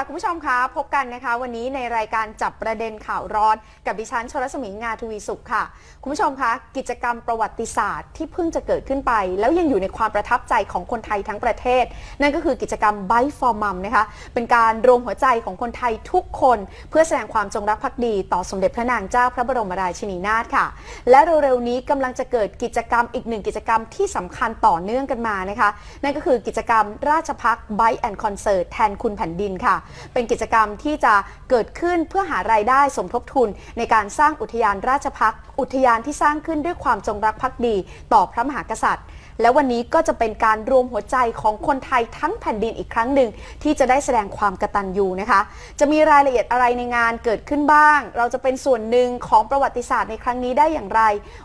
ค่ะ คุณผู้ชมคะพบกันนะคะ วันนี้ในรายการจับประเด็นข่าวร้อน กับดิฉันชลสมิงงาทวีสุขค่ะ คุณผู้ชมคะกิจกรรมประวัติศาสตร์ที่เพิ่งจะเกิดขึ้นไป แล้วยังอยู่ในความประทับใจของคนไทยทั้งประเทศ นั่นก็คือกิจกรรม Bite for Mum นะคะ เป็นการรวมหัวใจของคนไทยทุกคน เพื่อแสดงความจงรักภักดี ต่อสมเด็จพระนางเจ้าพระบรมราชินีนาถค่ะ และเร็วๆนี้กำลังจะเกิดกิจกรรมอีกหนึ่งกิจกรรมที่สำคัญต่อเนื่องกันมานะคะ นั่นก็คือกิจกรรมราชพัก Bite and Concert แทนคุณแผ่นดินค่ะเป็นกิจกรรมที่จะเกิดขึ้นเพื่อหารายได้สมทบทุน ในการสร้างอุทยานราชพักอุทยานที่สร้างขึ้นด้วยความจงรักภักดี ต่อพระมหากษัตริย์ และวันนี้ก็จะเป็นการรวมหัวใจของคนไทยทั้งแผ่นดินอีกครั้งหนึ่งที่จะได้แสดงความกตัญญูนะคะ จะมีรายละเอียดอะไรในงานเกิดขึ้นบ้าง เราจะเป็นส่วนหนึ่งของประวัติศาสตร์ในครั้งนี้ได้อย่างไร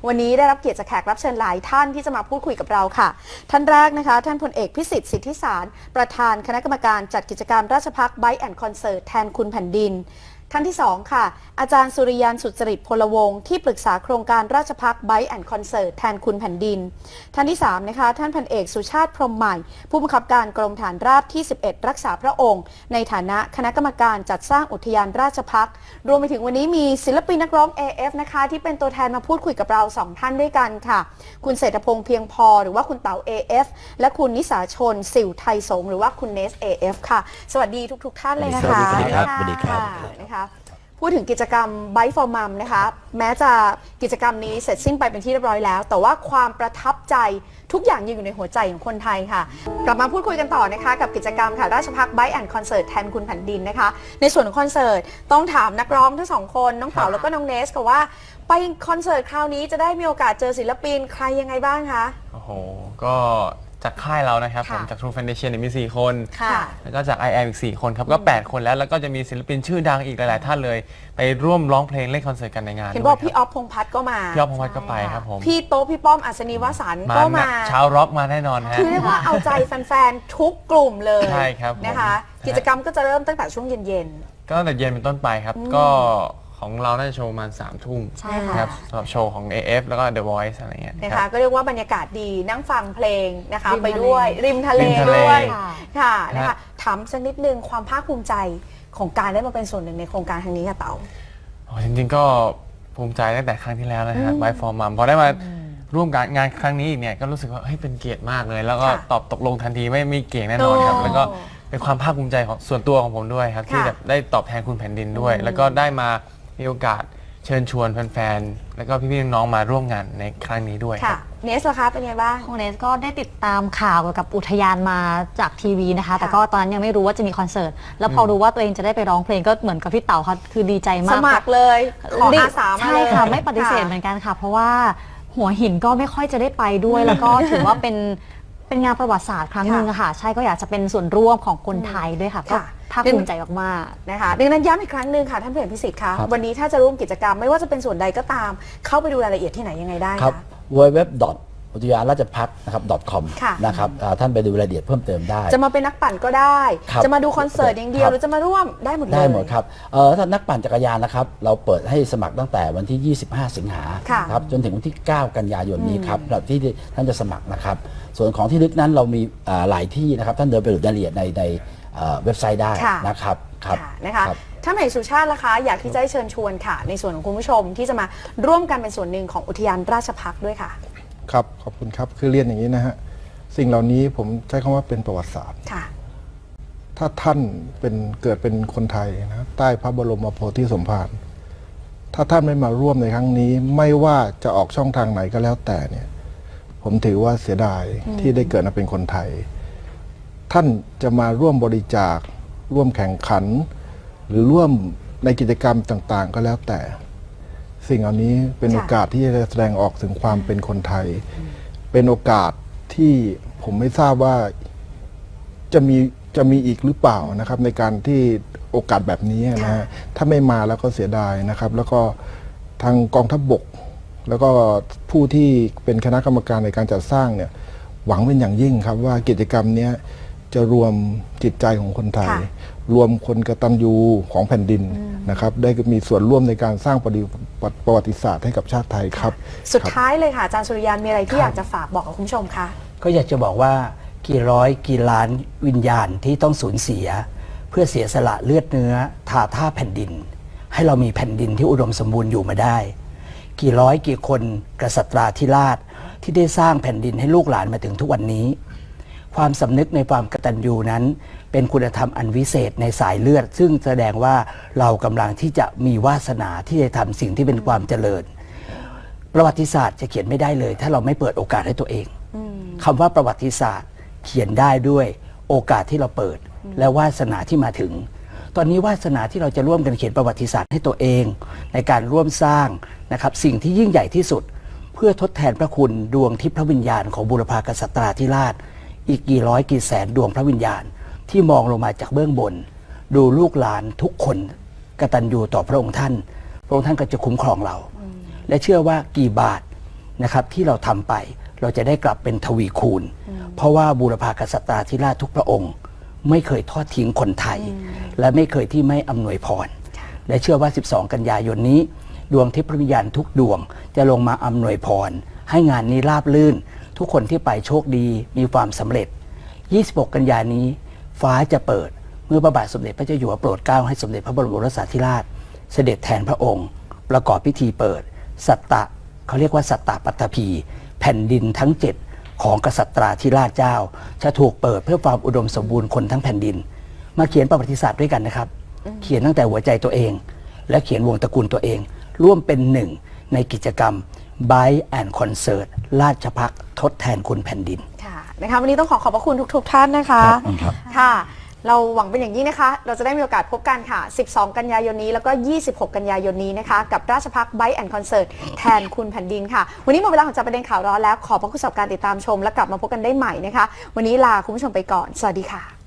วันนี้ได้รับเกียรติจากแขกรับเชิญหลายท่านที่จะมาพูดคุยกับเราค่ะ ท่านแรกนะคะ ท่านพลเอกพิสิทธิ์สิทธิสาร ประธานคณะกรรมการจัดกิจกรรมราชพักไบแอนด์คอนเสิร์ตแทนคุณแผ่นดิน ท่านที่ 2 ค่ะ อาจารย์สุริยันสุจริตพลวงศ์ที่ปรึกษาโครงการราชพักไบแอนด์คอนเสิร์ตแทนคุณแผ่นดิน ท่านที่ 3 นะคะ ท่านพันเอกสุชาติพรหมใหม่ ผู้บังคับการกรมฐานราบที่ 11 รักษาพระองค์ ในฐานะคณะกรรมการจัดสร้างอุทยานราชพักษ์รวมไปถึงวันนี้มีศิลปินนักร้อง AF นะคะ ที่เป็นตัวแทนมาพูดคุยกับเรา 2 ท่านด้วยกันค่ะ คุณเศรษฐพงษ์เพียงพอ หรือว่าคุณเต๋า AF และคุณนิสาชนสิวไทยสงฆ์หรือว่าคุณเนส AF ค่ะ สวัสดีทุก ๆ ท่านเลยนะคะสวัสดีครับะสวัสดีครับนะคะ พูดถึงกิจกรรม Bite for Mum นะคะแม้จะกิจกรรมนี้เสร็จสิ้นไปเป็นที่เรียบร้อยแล้ว แต่ว่าความประทับใจทุกอย่างยังอยู่ในหัวใจของคนไทยค่ะ กลับมาพูดคุยกันต่อนะคะ กับกิจกรรมค่ะ ราชพัก Bite and Concert แทนคุณแผ่นดินนะคะ ในส่วนของคอนเสิร์ตต้องถามนักร้องทั้งสองคน น้องเต๋าแล้วก็น้องเนสค่ะว่า ไปคอนเสิร์ตคราวนี้จะได้มีโอกาสเจอศิลปินใครยังไงบ้างคะ โอ้โห ก็ จากค่ายเรานะครับค่ะผมจาก True Foundation เนี่ยมี 4 คน ค่ะ แล้วก็จาก I am อีก 4 คนครับ ก็ 8 คนแล้ว แล้วก็จะมีศิลปินชื่อดังอีกหลาย ๆ ท่านเลย ไปร่วมร้องเพลงเล่นคอนเสิร์ตกันในงานเห็นด้บวอยกคพี่อรับอฟพงษ์พัฒน์ก็มา พี่อ๊อฟพงษ์พัฒน์ก็ไปครับผมพี่โต๊ะพี่ป้อมอัศนีวสันต์ก็มาชาวร็อกมาแน่นอนฮะ คือเรียกว่าเอาใจแฟนๆ ทุกกลุ่มเลยใช่ครับผมนะคะฮะกิจกรรมก็จะเริ่มตั้งแต่ช่วงเย็น ก็ตั้งแต่เย็นเป็นต้นไปครับ ก็ ของเราน่าจะโชว์ประมาณ3ทุ่มใช่ค่ะ ครับสำหรับโชว์ของ AF แล้วก็ The Voice อะไรเงี้ยๆนะคคะรับก็เรียกว่าบรรยากาศดีนั่งฟังเพลงนะคะริมทะเล ไปด้วยริมทะเลริมทะเล ด้วยค่ะ ค่ะนะครัคะบ ถามสักนิดนึงความภาคภูมิใจของการได้มาเป็นส่วนหนึ่งในโครงการครั้งนี้ค่ะเต๋า โอ้จริงๆก็ภูมิใจตั้งแต่ครั้งที่แล้วนะฮะ By for Mom พอได้มาร่วมการงานครั้งนี้อีกเนี่ยก็รู้สึกว่าเฮ้ยเป็นเกียรติมากเลย แล้วก็ค่ะตอบตกลงทันทีไม่มีเกี่ยงแน่นอนครับ โอ้ แล้วก็เป็นความภาคภูมิใจของส่วนตัวของผมด้วยครับ ที่ค่ะแบบได้ตอบแทนคุณแผ่นดินด้วย แล้วก็ได้มา มีโอกาสเชิญชวนแฟนๆ แล้วก็พี่ๆ น้องๆ มาร่วมงานในครั้งนี้ด้วยคค่ะรับ เนสล่ะคะเป็นไงบ้าง ของเนสก็ได้ติดตามข่าวเกี่ยวกับอุทยานมาจากทีวีนะคะ แต่ก็ตอนนั้นยังไม่รู้ว่าจะมีคอนเสิร์ต แล้วพอรู้ว่าตัวเองจะได้ไปร้องเพลงก็เหมือนกับพี่เต๋าค่ะคือดีใจมากสมัครเลยขออาสามาใช่เลยค่ะ ไม่ปฏิเสธเหมือนกันค่ะ เพราะว่าหัวหินก็ไม่ค่อยจะได้ไปด้วย แล้วก็ถือว่าเป็นเป็นงานประวัติศาสตร์ครั้งหนึ่งอะค่ะ ใช่ก็อยากจะเป็นส่วนร่วมของคนไทยด้วยค่ะก็ค่ะ ภาคภูมิใจมากๆนะคะดังนั้นย้ำอีกครั้งหนึ่งค่ะท่านผู้เห็นพิสิทธิ์คะครับ วันนี้ถ้าจะร่วมกิจกรรมไม่ว่าจะเป็นส่วนใดก็ตาม เข้าไปดูรายละเอียดที่ไหนยังไงได้ครับ คะ w w w อุทยานราชพักษ์นะครับ .com ค่ะ นะครับอ่าท่านไปดูรายละเอียดเพิ่มเติมได้ จะมาเป็นนักปั่นก็ได้ ครับจะมาดูคอนเสิร์ตอย่างเดียวครับ หรือจะมาร่วมได้หมดเลย ได้หมดครับเอ่อถ้านักปั่นจักรยานนะครับ เราเปิดให้สมัครตั้งแต่วันที่ 25 สิงหาค่ะครับจนถึงวันที่ 9 กันยายนนี้ครับสำหรับที่ท่านจะสมัครนะครับ ส่วนของที่ลึกนั้นเรามีอ่าหลายที่นะครับ ท่านเดินไปดูรายละเอียดในใน เอ่อเว็บไซต์ได้ค่ะ นะครับครับ ค่ะนะคะรับท่านผู้เอกสุชาติล่ะคะ อยากที่จะให้เชิญชวนค่ะ ในส่วนของคุณผู้ชมที่จะมาร่วมกันเป็นส่วนหนึ่งของอุทยานราชพักษ์ด้วยค่ะ ครับ ขอบคุณครับ คือเรียนอย่างนี้นะฮะ สิ่งเหล่านี้ผมใช้คำว่าเป็นประวัติศาสตร์ ค่ะ ถ้าท่านเป็นเกิดเป็นคนไทยนะใต้พระบรมโพธิสมภาร ถ้าท่านไม่มาร่วมในครั้งนี้ ไม่ว่าจะออกช่องทางไหนก็แล้วแต่เนี่ย ผมถือว่าเสียดายที่ได้เกิดมาเป็นคนไทย ท่านจะมาร่วมบริจาค ร่วมแข่งขัน หรือร่วมในกิจกรรมต่างๆ ก็แล้วแต่ สิ่งเหล่านี้เป็นโอกาสที่จะแสดงออกถึงความเป็นคนไทย เป็นโอกาสที่ผมไม่ทราบว่าจะมีจะมีอีกหรือเปล่านะครับ ในการที่โอกาสแบบนี้นะฮะถ้าไม่มาแล้วก็เสียดายนะครับ แล้วก็ทางกองทัพบบก แล้วก็ผู้ที่เป็นคณะกรรมการในการจัดสร้างเนี่ยหวังเป็นอย่างยิ่งครับว่ากิจกรรมเนี้ย จะรวมจิตใจของคนไทย ค่ะรวมคนกตัญญูของแผ่นดินนะครับ ได้มีส่วนร่วมในการสร้างประวัติประวัติศาสตร์ให้กับชาติไทยครับสุดครับ ท้ายเลยค่ะอาจารย์สุริยันมีอะไรที่อยากจะฝากบอกกับคุณผู้ชมคะ ก็อยากจะบอกว่ากี่ร้อยกี่ล้านวิญญาณที่ต้องสูญเสีย เพื่อเสียสละเลือดเนื้อทาท่าแผ่นดิน ให้เรามีแผ่นดินที่อุดมสมบูรณ์อยู่มาได้ กี่ร้อยกี่คนกษัตราธิราชที่ได้สร้างแผ่นดินให้ลูกหลานมาถึงทุกวันนี้ ความสำนึกในความกตัญญูนั้น เป็นคุณธรรมอันวิเศษในสายเลือด ซึ่งแสดงว่าเรากำลังที่จะมีวาสนาที่จะทำสิ่งที่เป็นความเจริญ ประวัติศาสตร์จะเขียนไม่ได้เลย ถ้าเราไม่เปิดโอกาสให้ตัวเองคำว่าประวัติศาสตร์เขียนได้ด้วยโอกาสที่เราเปิด และวาสนาที่มาถึง ตอนนี้วาสนาที่เราจะร่วมกันเขียนประวัติศาสตร์ให้ตัวเอง ในการร่วมสร้างนะครับสิ่งที่ยิ่งใหญ่ที่สุด เพื่อทดแทนพระคุณดวงทิพย์พระวิญญาณของบุรพากษัตราธิราช อีกกี่ร้อยกี่แสนดวงพระวิญญาณ ที่มองลงมาจากเบื้องบน ดูลูกหลานทุกคนกตัญญูต่อพระองค์ท่าน พระองค์ท่านก็จะคุ้มครองเรา และเชื่อว่ากี่บาทนะครับที่เราทำไปเราจะได้กลับเป็นทวีคูณ เพราะว่าบูรพากษัตราธิราชทุกพระองค์ ไม่เคยทอดทิ้งคนไทย และไม่เคยที่ไม่อำนวยพร และเชื่อว่า 12 กันยายนนี้ ดวงทิพย์พระวิญญาณทุกดวงจะลงมาอำนวยพร ให้งานนี้ราบลื่น ทุกคนที่ไปโชคดีมีความสำเร็จ 26 กันยานี้ ฟ้าจะเปิดเมื่อพระบาทสมเด็จพระเจ้าอยู่หัวโปรดเกล้าให้สมเด็จพระบรมโอรสาธิราช เสด็จแทนพระองค์ ประกอบพิธีเปิด สัตตะเขาเรียกว่าสัตตะปัตตภีแผ่นดินทั้งเจ็ดของกษัตราธิราชเจ้า จะถูกเปิดเพื่อความอุดมสมบูรณ์คนทั้งแผ่นดิน มาเขียนประวัติศาสตร์ด้วยกันนะครับ เขียนตั้งแต่หัวใจตัวเอง และเขียนวงตระกูลตัวเอง ร่วมเป็นหนึ่งในกิจกรรม Buy and Concert ราชพักทดแทนคุณแผ่นดิน ค่ะนะคะวันนี้ต้องขอขอบพระคุณทุก ๆ ท่านนะคะครับ ค่ะ เราหวังเป็นอย่างยิ่งนะคะ เราจะได้มีโอกาสพบกันค่ะ 12 กันยายนนี้ แล้วก็ 26 กันยายนนี้นะคะ กับราชพักไบแอนด์คอนเสิร์ตแทนคุณแผ่นดินค่ะ วันนี้หมดเวลาของจับประเด็นข่าวร้อนแล้ว ขอบพระคุณสำหรับการติดตามชม และกลับมาพบกันได้ใหม่นะคะ วันนี้ลาคุณผู้ชมไปก่อน สวัสดีค่ะ